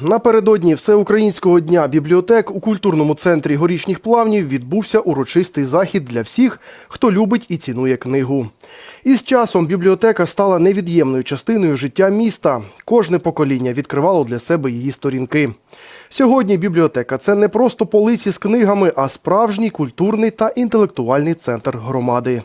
Напередодні Всеукраїнського дня бібліотек у культурному центрі горішніх плавнів відбувся урочистий захід для всіх, хто любить і цінує книгу. Із часом бібліотека стала невід'ємною частиною життя міста. Кожне покоління відкривало для себе її сторінки. Сьогодні бібліотека це не просто полиці з книгами, а справжній культурний та інтелектуальний центр громади.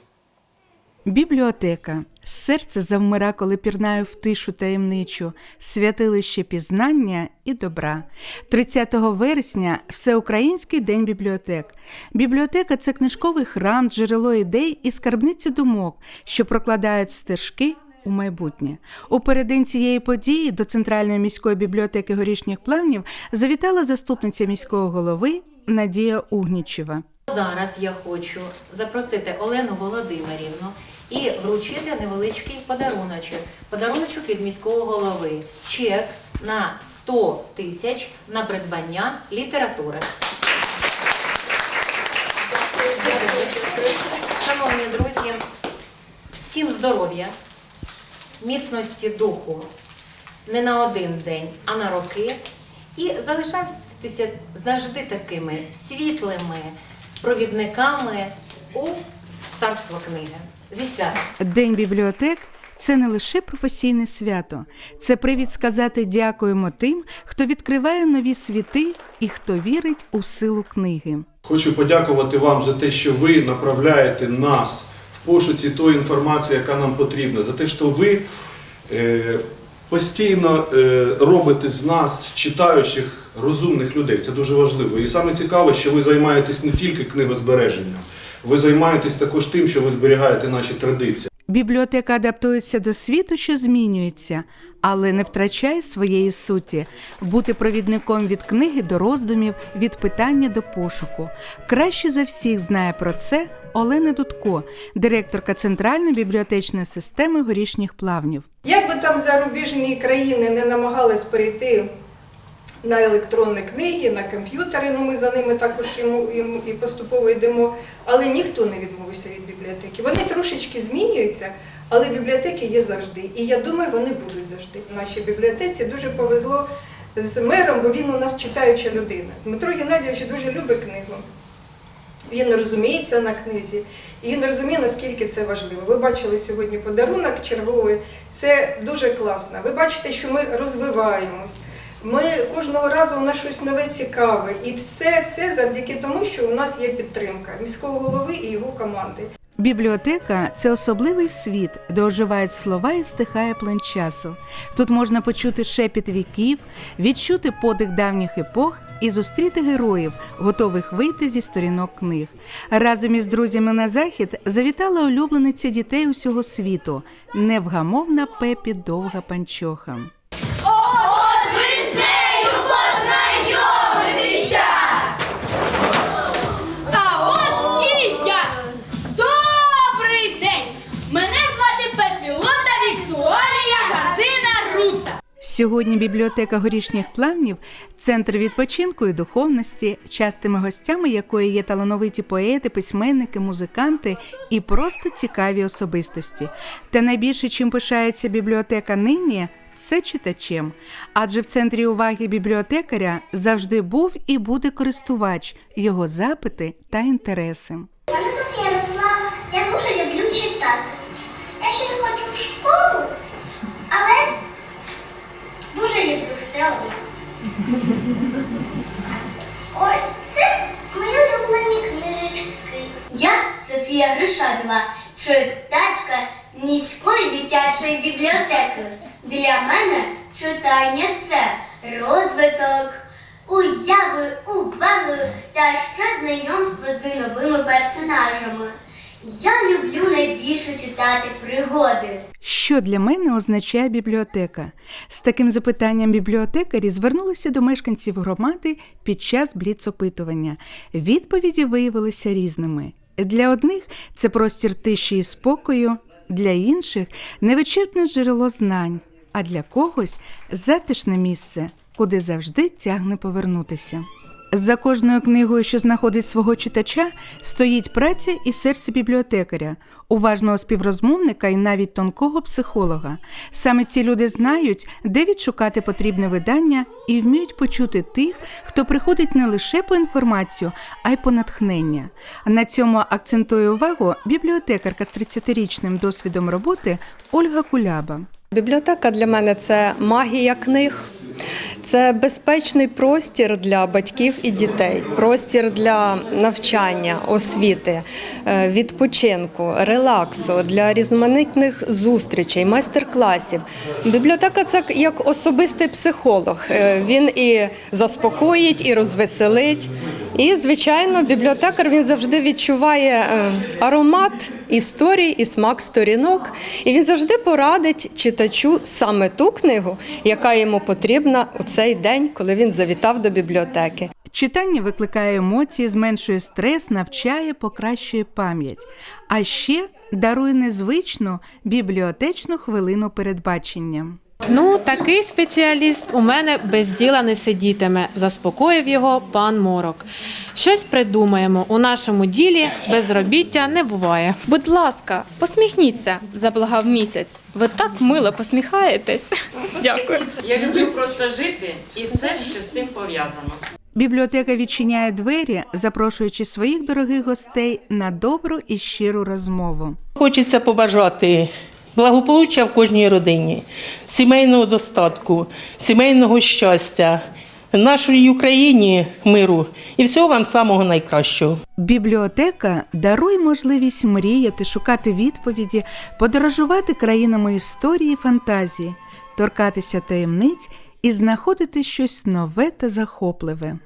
Бібліотека. Серце завмира, коли пірнаю в тишу таємничу, святилище пізнання і добра. 30 вересня Всеукраїнський день бібліотек. Бібліотека це книжковий храм, джерело ідей і скарбниця думок, що прокладають стежки у майбутнє. У переддень цієї події до Центральної міської бібліотеки горішніх плавнів завітала заступниця міського голови Надія Угнічева. Зараз я хочу запросити Олену Володимирівну і вручити невеличкий подаруночок. Подаруночок від міського голови. Чек на 100 тисяч на придбання літератури. Шановні друзі, всім здоров'я, міцності духу не на один день, а на роки. І залишайтеся завжди такими світлими провідниками у царство книги. Зі святом! День бібліотек це не лише професійне свято, це привід сказати дякуємо тим, хто відкриває нові світи і хто вірить у силу книги. Хочу подякувати вам за те, що ви направляєте нас в пошуці тої інформації, яка нам потрібна, за те, що ви е, постійно е, робите з нас читаючих розумних людей. Це дуже важливо. І саме цікаве, що ви займаєтесь не тільки книгозбереженням, ви займаєтесь також тим, що ви зберігаєте наші традиції. Бібліотека адаптується до світу, що змінюється, але не втрачає своєї суті бути провідником від книги до роздумів, від питання до пошуку. Краще за всіх знає про це Олена Дудко, директорка Центральної бібліотечної системи горішніх плавнів. Як би там зарубіжні країни не намагались перейти на електронні книги, на комп'ютери, ну ми за ними також йому, і поступово йдемо, але ніхто не відмовився від бібліотеки. Вони трошечки змінюються, але бібліотеки є завжди. І я думаю, вони будуть завжди. В нашій бібліотеці дуже повезло з мером, бо він у нас читаюча людина. Дмитро Геннадійович дуже любить книгу. Він розуміється на книзі, і він розуміє, наскільки це важливо. Ви бачили сьогодні подарунок черговий. Це дуже класно. Ви бачите, що ми розвиваємось. Ми кожного разу у нас щось нове цікаве. І все це завдяки тому, що у нас є підтримка міського голови і його команди. Бібліотека це особливий світ, де оживають слова і стихає плин часу. Тут можна почути шепіт віків, відчути подих давніх епох і зустріти героїв, готових вийти зі сторінок книг. Разом із друзями на захід завітала улюблениця дітей усього світу, невгамовна Пепі Довга Панчоха. Сьогодні бібліотека горішніх плавнів центр відпочинку і духовності, частими гостями якої є талановиті поети, письменники, музиканти і просто цікаві особистості. Та найбільше, чим пишається бібліотека нині, це читачем. Адже в центрі уваги бібліотекаря завжди був і буде користувач, його запити та інтереси. Мене Софія Ярослава, я дуже люблю читати. Я ще не ходжу в школу, дуже люблю все одно. Ось це мої улюблені книжечки. Я Софія Гришанова, читачка міської дитячої бібліотеки. Для мене читання це розвиток уяви, уваги та ще знайомство з новими персонажами. Я люблю найбільше читати пригоди. Що для мене означає бібліотека? З таким запитанням бібліотекарі звернулися до мешканців громади під час бліц-опитування. Відповіді виявилися різними. Для одних це простір тиші і спокою, для інших невичерпне джерело знань, а для когось затишне місце, куди завжди тягне повернутися. За кожною книгою, що знаходить свого читача, стоїть праця і серце бібліотекаря, уважного співрозмовника і навіть тонкого психолога. Саме ці люди знають, де відшукати потрібне видання і вміють почути тих, хто приходить не лише по інформацію, а й по натхнення. На цьому акцентує увагу бібліотекарка з 30-річним досвідом роботи Ольга Куляба. Бібліотека для мене це магія книг. Це безпечний простір для батьків і дітей, простір для навчання, освіти, е, відпочинку, релаксу, для різноманітних зустрічей, майстер-класів. Бібліотека це як особистий психолог. Е, Він і заспокоїть, і розвеселить. І, звичайно, бібліотекар він завжди відчуває е, аромат історій і смак сторінок. І він завжди порадить читачу саме ту книгу, яка йому потрібна у цей день, коли він завітав до бібліотеки. Читання викликає емоції, зменшує стрес, навчає, покращує пам'ять. А ще дарує незвичну бібліотечну хвилину передбачення. Ну, такий спеціаліст у мене без діла не сидітиме, заспокоїв його пан Морок. Щось придумаємо. У нашому ділі безробіття не буває. Будь ласка, посміхніться, заблагав місяць. Ви так мило посміхаєтесь. Дякую. Я люблю просто жити і все, що з цим пов'язано. Бібліотека відчиняє двері, запрошуючи своїх дорогих гостей на добру і щиру розмову. Хочеться побажати благополуччя в кожній родині, сімейного достатку, сімейного щастя, нашій Україні миру і всього вам самого найкращого. Бібліотека дарує можливість мріяти, шукати відповіді, подорожувати країнами історії фантазії, торкатися таємниць і знаходити щось нове та захопливе.